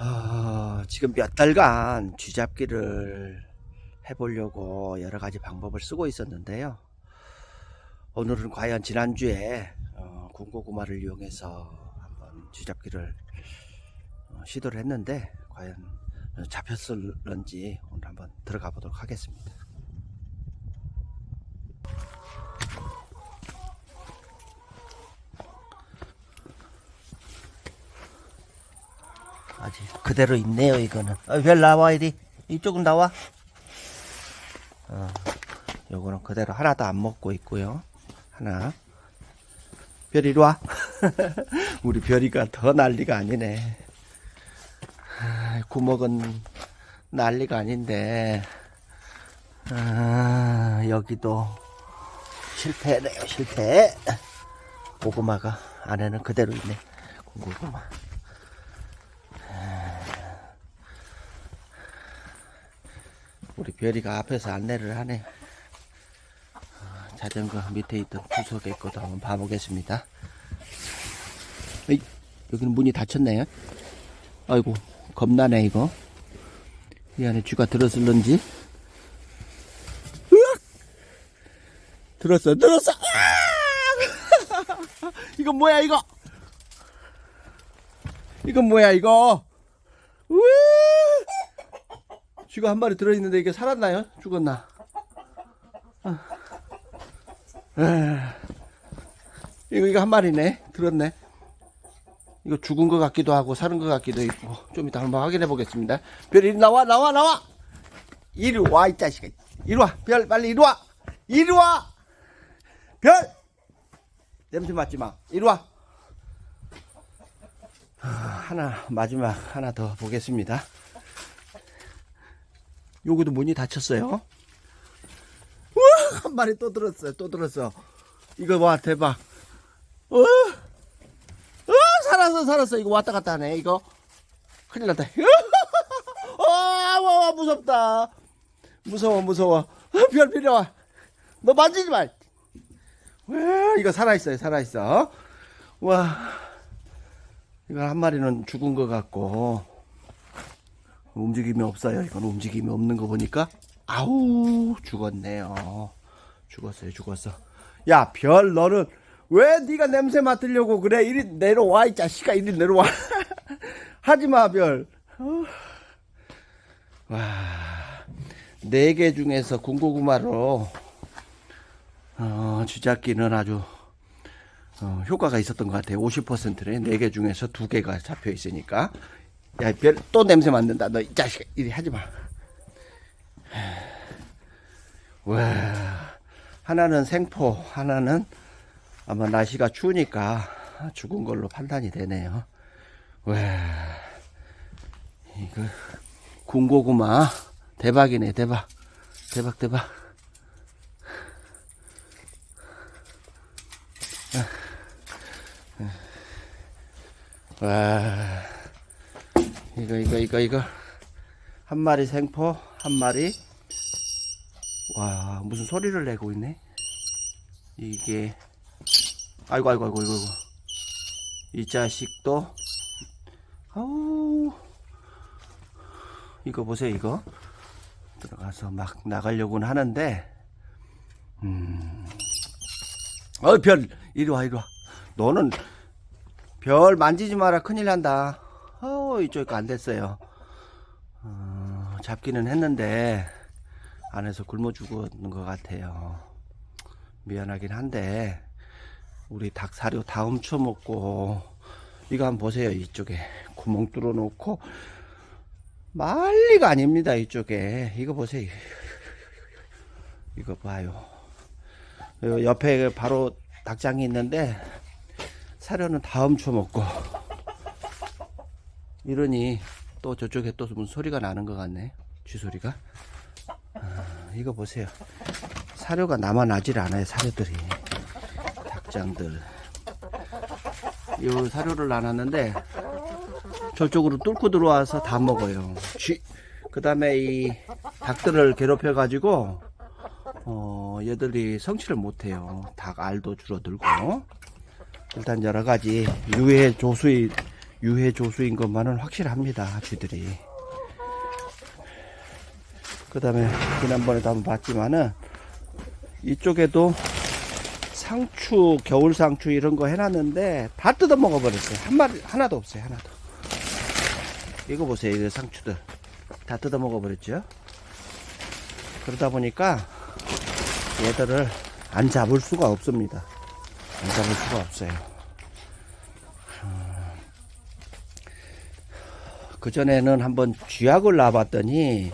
어, 지금 몇 달간 쥐잡기를 해보려고 여러 가지 방법을 쓰고 있었는데요. 오늘은 과연 지난주에 어, 군고구마를 이용해서 한번 쥐잡기를 어, 시도를 했는데 과연 잡혔을런지 오늘 한번 들어가 보도록 하겠습니다. 아직 그대로 있네요 이거는. 어, 별 나와 이리. 이쪽은 나와. 어, 요거는 그대로 하나도 안 먹고 있고요. 하나. 별 이리 와. 우리 별이가 더 난리가 아니네. 아, 구멍은 난리가 아닌데. 아, 여기도 실패네요 실패. 고구마가 안에는 그대로 있네 고구마 우리 별이가 앞에서 안내를 하네. 어, 자전거 밑에 있던 구석에 것도 한번 봐보겠습니다. 에이, 여기는 문이 닫혔네요. 아이고, 겁나네, 이거. 이 안에 쥐가 들었을런지. 으악! 들었어, 들었어! 으악! 이건 뭐야, 이거? 이건 뭐야, 이거? 우와! 쥐가 한 마리 들어있는데 이게 살았나요? 죽었나? 아. 에. 이거 이거 한 마리네. 들었네. 이거 죽은 것 같기도 하고 사는 것 같기도 있고 좀 이따 한번 확인해 보겠습니다. 별 이리 나와 나와 나와. 이리 와 이 자식아. 이리 와. 별 빨리 이리 와. 이리 와. 별. 냄새 맡지 마. 이리 와. 아, 하나 마지막 하나 더 보겠습니다. 여기도 문이 닫혔어요. 우와, 한 마리 또 들었어요. 또 들었어. 이거 와, 대박. 어, 어, 살았어, 살았어. 이거 왔다 갔다 하네, 이거. 큰일 났다. 어, 와, 와, 무섭다. 무서워, 무서워. 어, 별 필요 와. 너 만지지 마. 와, 이거 살아있어요, 살아있어. 와, 이거 한 마리는 죽은 것 같고. 움직임이 없어요. 이건 움직임이 없는 거 보니까 아우 죽었네요. 죽었어요, 죽었어. 야, 별 너는 왜 네가 냄새 맡으려고 그래? 이리 내려와 이 자식아, 이리 내려와. 하지 마, 별. 어. 와, 네 개 중에서 군고구마로 어, 쥐잡기는 아주 어, 효과가 있었던 것 같아요. 50%네. 네개 중에서 두 개가 잡혀 있으니까. 야, 별, 또 냄새 맡는다. 너 이 자식아, 이리 하지 마. 와, 하나는 생포, 하나는 아마 날씨가 추우니까 죽은 걸로 판단이 되네요. 와, 이거, 군고구마. 대박이네, 대박. 대박, 대박. 와. 이거 이거 이거 이거. 한 마리 생포 한 마리. 와 무슨 소리를 내고 있네? 이게. 아이고 아이고 아이고 이거 이거 이 자식도. 아우. 이거 보세요 이거. 들어가서 막 나가려고는 하는데. 음 어별. 이리 와 이리 와. 너는 별 만지지 마라. 큰일 난다 어, 이쪽 거안 됐어요. 어, 잡기는 했는데 안에서 굶어 죽었는 것 같아요. 미안하긴 한데 우리 닭 사료 다 훔쳐 먹고 이거 한번 보세요. 이쪽에 구멍 뚫어 놓고 말리가 아닙니다. 이쪽에 이거 보세요. 이거 봐요. 요 옆에 바로 닭장이 있는데 사료는 다 훔쳐 먹고 이러니 또 저쪽에 또 무슨 소리가 나는 것 같네. 쥐소리가. 아, 이거 보세요. 사료가 남아나질 않아요. 사료들이. 닭장들. 이 사료를 놔놨는데 저쪽으로 뚫고 들어와서 다 먹어요. 쥐. 그 다음에 이 닭들을 괴롭혀 가지고 어, 얘들이 성취를 못해요. 닭 알도 줄어들고. 일단 여러 가지 유해 조수의 유해 조수인 것만은 확실합니다. 쥐들이. 그 다음에 지난번에도 한번 봤지만은 이쪽에도 상추, 겨울 상추 이런 거 해놨는데 다 뜯어 먹어버렸어요. 한 마리, 하나도 없어요. 하나도. 이거 보세요. 이거 상추들. 다 뜯어 먹어버렸죠. 그러다 보니까 얘들을 안 잡을 수가 없습니다. 안 잡을 수가 없어요. 그전에는 한번 쥐약을 놔봤더니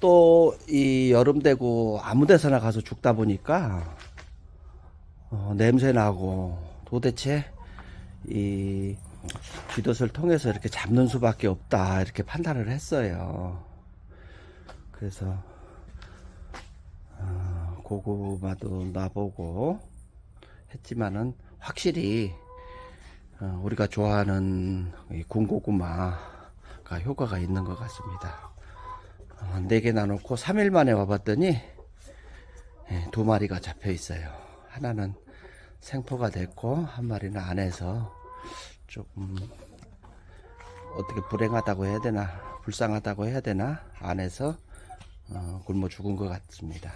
또 이 여름 되고 아무 데서나 가서 죽다 보니까 어, 냄새 나고 도대체 이 쥐덫을 통해서 이렇게 잡는 수밖에 없다 이렇게 판단을 했어요. 그래서 어, 고구마도 놔보고 했지만은 확실히 어, 우리가 좋아하는 이 군고구마가 효과가 있는 것 같습니다. 어, 4개 나놓고 3일 만에 와봤더니 예, 두 마리가 잡혀 있어요. 하나는 생포가 됐고 한 마리는 안에서 조금 어떻게 불행하다고 해야 되나 불쌍하다고 해야 되나 안에서 어, 굶어 죽은 것 같습니다.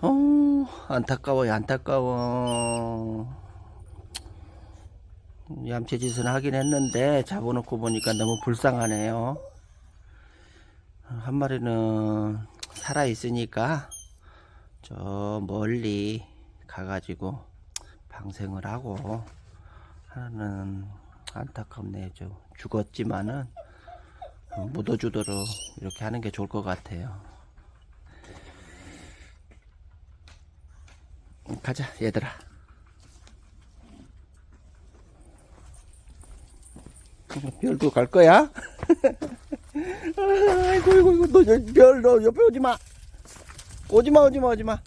어 안타까워요 안타까워. 얌체짓은 하긴 했는데 잡아놓고 보니까 너무 불쌍하네요. 한 마리는 살아 있으니까 저 멀리 가가지고 방생을 하고 하나는 안타깝네요. 저 죽었지만은 묻어주도록 이렇게 하는 게 좋을 것 같아요 가자 얘들아 별도 갈 거야? 아이고 이고 이거 너별너 옆에 오지 마. 오지 마 오지 마 오지 마.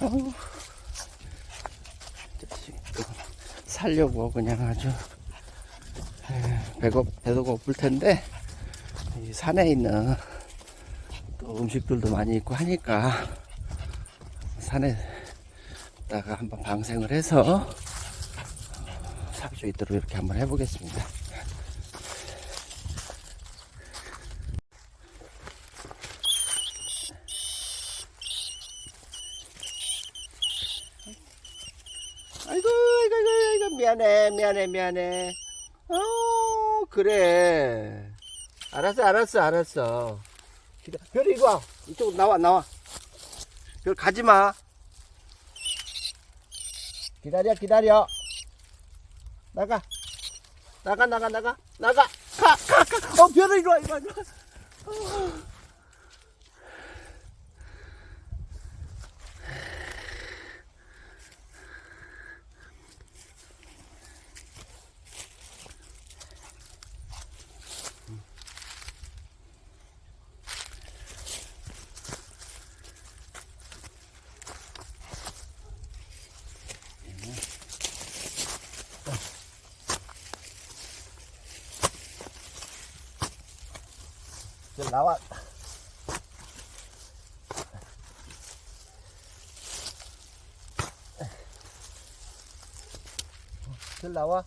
아우. 자식, 또 살려고 그냥 아주 배고 배도 고플 텐데 이 산에 있는 또 음식들도 많이 있고 하니까 산에다가 한번 방생을 해서 살 수 있도록 이렇게 한번 해보겠습니다. 아이고, 아이고, 아이고, 아이고, 미안해, 미안해, 미안해. 어, 그래. 알았어, 알았어, 알았어. 기다, 별 이리 와. 이쪽으로 나와, 나와. 별 가지 마. 기다려, 기다려. 나가. 나가, 나가, 나가. 나가. 가, 가, 가. 어, 와, 이리 와, 이리 와. 어. 나와. 별 나와.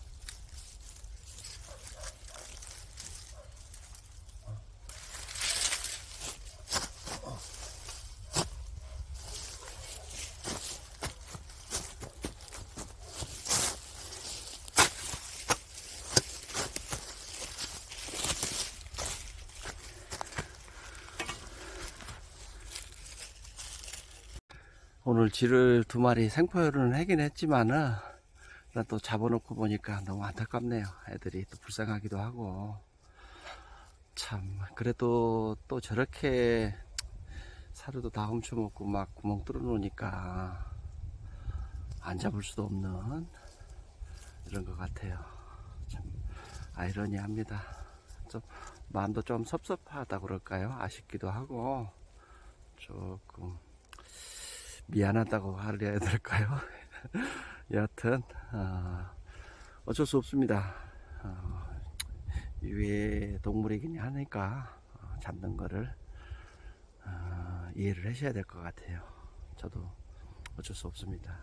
오늘 쥐를 두 마리 생포열은 하긴 했지만은 난또 잡아놓고 보니까 너무 안타깝네요. 애들이 또 불쌍하기도 하고 참 그래도 또 저렇게 사료도 다 훔쳐먹고 막 구멍 뚫어 놓으니까 안 잡을 수도 없는 이런 것 같아요. 참 아이러니합니다. 좀 마음도 좀 섭섭하다 그럴까요? 아쉽기도 하고 조금 미안하다고 하려야 될까요? 여하튼 어, 어쩔 수 없습니다. 어, 위에 동물이긴 하니까 어, 잡는 거를 어, 이해를 하셔야 될 것 같아요. 저도 어쩔 수 없습니다.